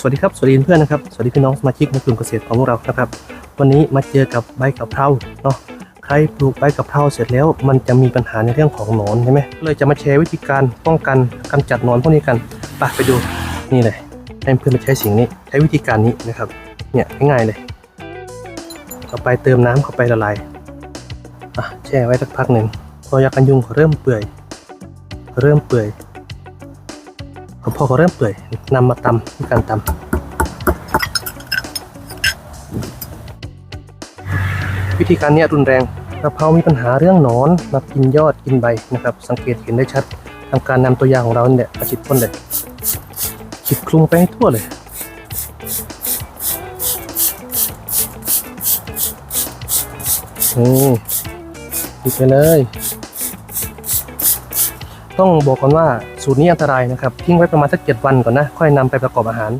สวัสดีครับ สวัสดีเพื่อนนะครับ สวัสดีพี่น้องสมาชิกในกลุ่มเกษตรของพวกเรานะครับ วันนี้มาเจอกับใบกะเพราเนาะ ใครปลูกใบกะเพราเสร็จแล้ว มันจะมีปัญหาในเรื่องของหนอนใช่ไหมเลยจะมาแชร์วิธีการป้องกันกำจัดหนอนพวกนี้กันไปไปดูนี่เลยให้เพื่อนมาใช้สิ่งนี้ ใช้วิธีการนี้นะครับ เนี่ยง่ายๆเลยต่อไปเติมน้ำเข้าไปละลายอะแช่ไว้สักพักหนึ่งพอยากันยุงเขาเริ่มเปื่อย เริ่มเปื่อย พ่อเขาเริ่มเปื่อยนำมาตำที่การตำวิธีการนี้รุนแรงกะเพรามีปัญหาเรื่องหนอนมากินยอดกินใบนะครับ สังเกตเห็นได้ชัดทำการนำตัวอย่างของเราเนี่ยมาฉีดพ่นเลยฉีดคลุมไปให้ทั่วเลยนี่ปิดไปเลย ต้องบอกก่อนว่าสูตรนี้อันตรายนะครับทิ้งไว้ประมาณสักเจ็ดวันก่อนนะ ค่อยนำไปประกอบอาหาร